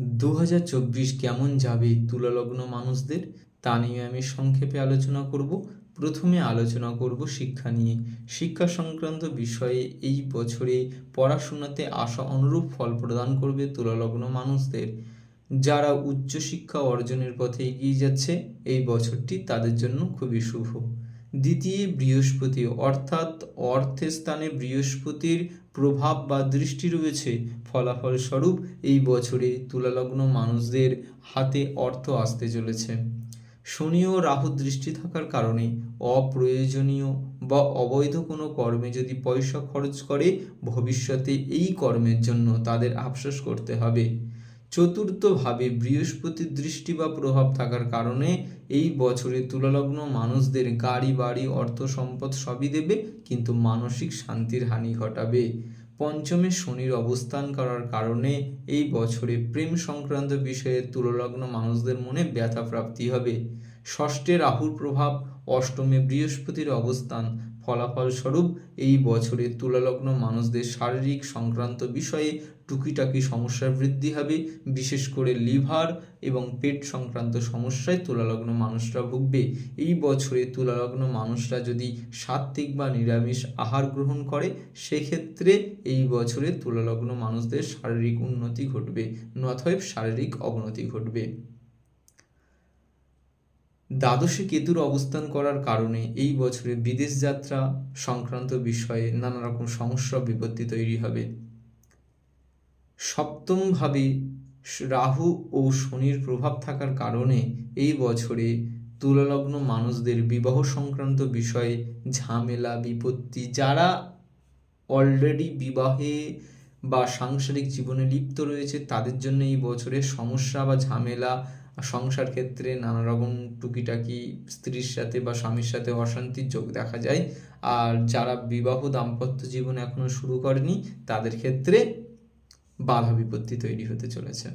দু হাজার চব্বিশ কেমন যাবে তুলালগ্ন মানুষদের? তা নিয়ে আমি সংক্ষেপে আলোচনা করব। প্রথমে আলোচনা করব শিক্ষা নিয়ে। শিক্ষা সংক্রান্ত বিষয়ে এই বছরে পড়াশোনাতে আশা অনুরূপ ফল প্রদান করবে তুলালগ্ন মানুষদের। যারা উচ্চশিক্ষা অর্জনের পথে এগিয়ে যাচ্ছে, এই বছরটি তাদের জন্য খুবই শুভ। দ্বিতীয় বৃহস্পতি অর্থাৎ অর্থের স্থানে বৃহস্পতির প্রভাব বা দৃষ্টি রয়েছে। ফলাফল স্বরূপ এই বছরে তুলালগ্ন মানুষদের হাতে অর্থ আসতে চলেছে। শনি ও রাহু দৃষ্টি থাকার কারণে অপ্রয়োজনীয় বা অবৈধ কোনো কর্মে যদি পয়সা খরচ করে, ভবিষ্যতে এই কর্মের জন্য তাদের আফসোস করতে হবে। চতুর্থভাবে বৃহস্পতির দৃষ্টি বা প্রভাব থাকার কারণে এই বছরে তুলালগ্ন মানুষদের গাড়ি, বাড়ি, অর্থ সম্পদ সবই দেবে, কিন্তু মানসিক শান্তির হানি ঘটাবে। পঞ্চমে শনির অবস্থান করার কারণে এই বছরে প্রেম সংক্রান্ত বিষয়ে তুললগ্ন মানুষদের মনে ব্যথা প্রাপ্তি হবে। ষষ্ঠে রাহুর প্রভাব, অষ্টমে বৃহস্পতির অবস্থান ফলাফল স্বরূপ এই বছরে তুলালগ্ন মানুষদের শারীরিক সংক্রান্ত বিষয়ে টুকিটাকি সমস্যার বৃদ্ধি হবে, বিশেষ করে লিভার এবং পেট সংক্রান্ত সমস্যায় তুলালগ্ন মানুষরা ভুগবে। এই বছরে তুলালগ্ন মানুষরা যদি সাত্ত্বিক বা নিরামিষ আহার গ্রহণ করে, সেক্ষেত্রে এই বছরে তুলালগ্ন মানুষদের শারীরিক উন্নতি ঘটবে নথয়েব শারীরিক অবনতি ঘটবে। দ্বাদশে কেতুর অবস্থান করার কারণে এই বছরে বিদেশ যাত্রা সংক্রান্ত বিষয়ে নানা রকম সমস্যা, বিপত্তি তৈরি হবে। সপ্তমভাবে রাহু ও শনির প্রভাব থাকার কারণে এই বছরে তুলালগ্ন মানুষদের বিবাহ সংক্রান্ত বিষয়ে ঝামেলা, বিপত্তি, যারা অলরেডি বিবাহে বা সাংসারিক জীবনে লিপ্ত রয়েছে, তাদের জন্য এই বছরে সমস্যা বা ঝামেলা, সংসার ক্ষেত্রে নানা রকম টুকিটাকি স্ত্রীর সাথে বা স্বামীর সাথে অশান্তির যোগ দেখা যায়। আর যারা বিবাহ দাম্পত্য জীবন এখনও শুরু করেনি, তাদের ক্ষেত্রে বাধা বিপত্তি তৈরি হতে চলেছে।